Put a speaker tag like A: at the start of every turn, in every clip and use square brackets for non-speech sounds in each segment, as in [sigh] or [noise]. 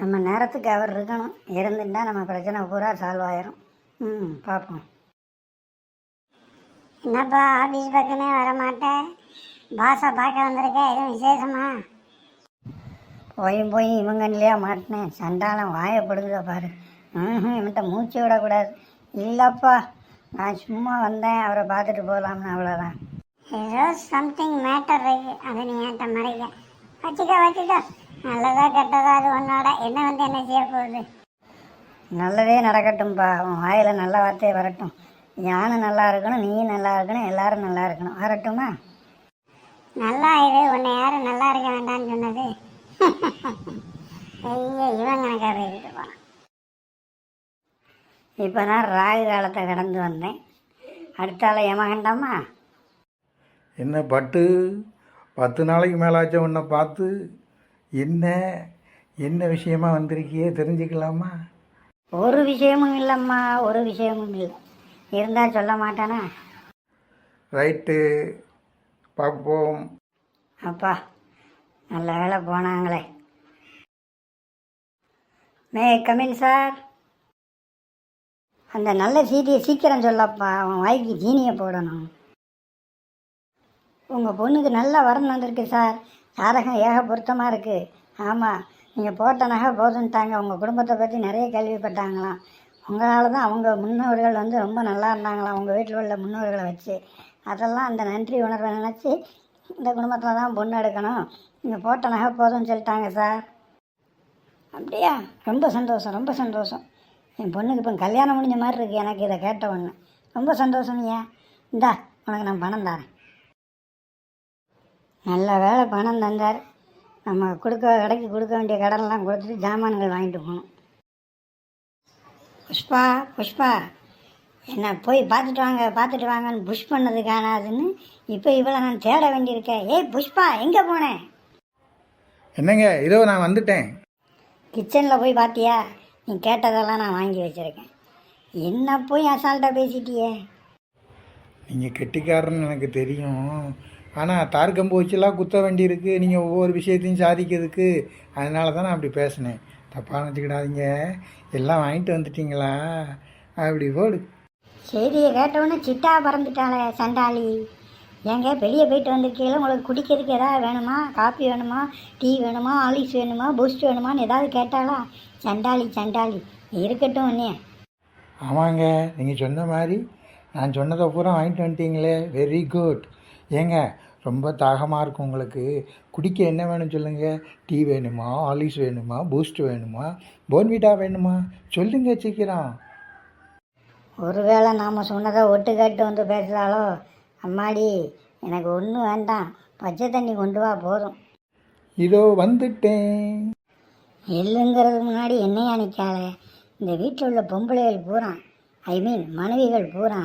A: நம்ம நேரத்துக்கு அவர் இருக்கணும். இருந்துட்டா நம்ம பிரச்சனை பூரா சால்வ் ஆயிரும். ம் பார்ப்போம்.
B: என்னப்பா ஆஃபீஸ் பக்கமே வர மாட்டேன் பாஸை பார்க்க வந்திருக்க எதுவும் விசேஷமா?
A: போய் போய் இவங்கன்லையா மாட்டினேன். சண்டாலம் வாயை பாரு. ம் இவன்கிட்ட மூச்சு விடக்கூடாது. இல்லைப்பா நான் சும்மா வந்தேன். அவரை பார்த்துட்டு போகலாம்னு அவ்வளோதான்
B: ஏதோ சம்திங் மேட்டர் இருக்கு. அதை நீ என்கிட்ட மறைக்க. வச்சுக்க வச்சுக்க. நல்லதா கெட்டதா அது உன்னோட. என்ன வந்து என்ன செய்ய போகுது?
A: நல்லதே நடக்கட்டும்ப்பா உன் வாயில் நல்ல வார்த்தையே வரட்டும். யானும் நல்லா இருக்கணும் நீயும் நல்லா இருக்கணும் எல்லாரும் நல்லா இருக்கணும். வரட்டுமா?
B: நல்லா இரு. உன்னை யாரும் நல்லா இருக்க வேண்டாம்னு சொன்னது? [laughs] ஐயா இவன் கணக்காக போனான்
A: இப்போ தான் ராகு காலத்தை கடந்து வந்தேன். அடுத்தால ஏமாகண்டாமா
C: என்ன பட்டு? பத்து நாளைக்கு மேலாச்சும் உன்னை பார்த்து என்ன என்ன விஷயமா வந்திருக்கியே? தெரிஞ்சுக்கலாமா?
A: ஒரு விஷயமும் இல்லைம்மா ஒரு விஷயமும் இல்லை. இருந்தால் சொல்ல மாட்டானா?
C: ரைட்டு. பார்ப்போம்.
A: அப்பா நல்ல வேலை போனாங்களே. மே கமின் சார் அந்த நல்ல சீட்டியை சீக்கிரம் சொல்லப்பா அவன் வாய்க்கு ஜீனியை போடணும். உங்கள் பொண்ணுக்கு நல்ல வரன் வந்திருக்கு சார் ஜாதகம் ஏக பொருத்தமாக இருக்குது ஆமாம் நீங்கள் போட்ட நகை போதுன்ட்டாங்க. உங்கள் குடும்பத்தை பற்றி நிறைய கேள்விப்பட்டாங்களாம். உங்களால் தான் அவங்க முன்னோர்கள் வந்து ரொம்ப நல்லா இருந்தாங்களாம் உங்கள் வீட்டில் உள்ள முன்னோர்களை வச்சு. அதெல்லாம் அந்த நன்றி உணர்வை நினச்சி இந்த குடும்பத்தில் தான் பொண்ணு எடுக்கணும். நீங்கள் போட்ட நகை போதும்னு சொல்லிட்டாங்க சார். அப்படியா? ரொம்ப சந்தோஷம் ரொம்ப சந்தோஷம். என் பொண்ணுக்கு இப்போ கல்யாணம் முடிஞ்ச மாதிரி இருக்குது எனக்கு இதை கேட்ட ஒன்று ரொம்ப சந்தோஷம் ஏன் இந்தா உனக்கு நான் பணம் தரேன். நல்ல வேலை பணம் தந்தார். நம்ம கொடுக்க கடைக்கு கொடுக்க வேண்டிய கடன்லாம் கொடுத்துட்டு ஜாமான்கள் வாங்கிட்டு போகணும் புஷ்பா புஷ்பா என்ன போய் பார்த்துட்டு வாங்க பார்த்துட்டு வாங்கன்னு புஷ் பண்ணது காணாதுன்னு இப்போ இவ்வளோ நான் தேட வேண்டியிருக்கேன். ஏய் புஷ்பா எங்கே போனேன்
C: என்னங்க இதோ நான் வந்துட்டேன்.
A: கிச்சனில் போய் பார்த்தியா? நீ கேட்டதெல்லாம் நான் வாங்கி வச்சுருக்கேன். என்ன போய் அசால்ட்டாக பேசிட்டியே?
C: நீங்கள் கெட்டிக்காரன்னு எனக்கு தெரியும். ஆனால் தார்கம்பு வச்சுலாம் குத்த வேண்டியிருக்கு நீங்கள் ஒவ்வொரு விஷயத்தையும் சாதிக்கிறதுக்கு. அதனால தான் நான் அப்படி பேசினேன். தப்பாக நினச்சிக்கிடாதீங்க. எல்லாம் வாங்கிட்டு வந்துட்டீங்களா? அப்படி போடு.
A: செய்தியை கேட்டவுடனே சிட்டா பறந்துட்டாளே சண்டாளி. ஏங்க வெளியே போயிட்டு வந்திருக்கீங்களா? உங்களுக்கு குடிக்கிறதுக்கு ஏதாவது வேணுமா? காஃபி வேணுமா? டீ வேணுமா? ஆலிஸ் வேணுமா? பூஸ்ட் வேணுமான்னு ஏதாவது கேட்டாளா? சண்டாளி சண்டாளி. இருக்கட்டும் உன்னே
C: ஆமாங்க நீங்கள் சொன்ன மாதிரி நான் சொன்னதை பூரா வாங்கிட்டு வந்துட்டீங்களே. வெரி குட் ஏங்க ரொம்ப தாகமாக இருக்கும் உங்களுக்கு. குடிக்க என்ன வேணும் சொல்லுங்கள் டீ வேணுமா? ஆலிஸ் வேணுமா? பூஸ்ட் வேணுமா? போன்விட்டா வேணுமா? சொல்லுங்க சீக்கிரம்.
A: ஒருவேளை நாம் சொன்னதை ஒட்டு கேட்டு வந்து பேசுகிறாளோ அம்மாடி எனக்கு ஒன்றும் வேண்டாம். பச்சை தண்ணி கொண்டு வா போதும்.
C: இதோ வந்துட்டேன்.
A: எள்ளுங்கிறதுக்கு முன்னாடி என்னையா நிற்காளே இந்த வீட்டில் உள்ள பொம்பளைகள் பூரா ஐ மீன் மனைவிகள் பூரா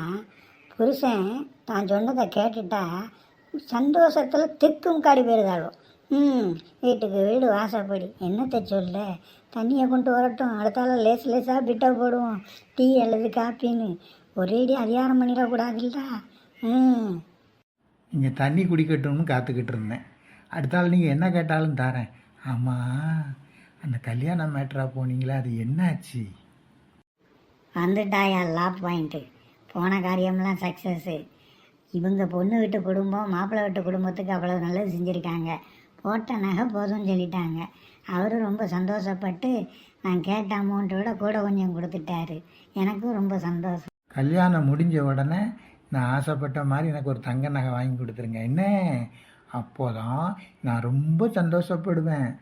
A: புருஷன் தான் சொன்னதை கேட்டுட்டா சந்தோஷத்தில் திக்கும் காடி போயிருந்தாளோ ம் வீட்டுக்கு வீடு வாசப்படி. என்னத்தை சொல்ல தண்ணியை கொண்டு வரட்டும். அடுத்தால லேஸ் லேஸாக பிட்டை போடுவோம். டீ அல்லது காப்பின்னு. ஒரேடி அதிகாரம் பண்ணிடக்கூடாதுல்ல ம்.
C: நீங்கள் தண்ணி குடிக்கட்டும்னு காத்துக்கிட்டு இருந்தேன். அடுத்தால் நீங்கள் என்ன கேட்டாலும் தரேன். ஆமாம் அந்த கல்யாண மேட்ரா போனீங்களே அது என்னாச்சு?
A: வந்துட்டாயா லா பாயிண்ட்டு போன காரியம்லாம் சக்ஸஸ்ஸு இவங்க பொண்ணு வீட்டு குடும்பம் மாப்பிள்ளை வீட்டு குடும்பத்துக்கு அவ்வளோ நல்லது செஞ்சுருக்காங்க. போட்ட நகை போதும்னு சொல்லிட்டாங்க. அவரும் ரொம்ப சந்தோஷப்பட்டு நான் கேட்ட அமௌண்ட்டை விட கூட கொஞ்சம் கொடுத்துட்டாரு. எனக்கும் ரொம்ப சந்தோஷம்.
C: கல்யாணம் முடிஞ்ச உடனே நான் ஆசைப்பட்ட மாதிரி எனக்கு ஒரு தங்க நகை வாங்கி கொடுத்துருங்க. என்ன? அப்போதான் நான் ரொம்ப சந்தோஷப்படுவேன்.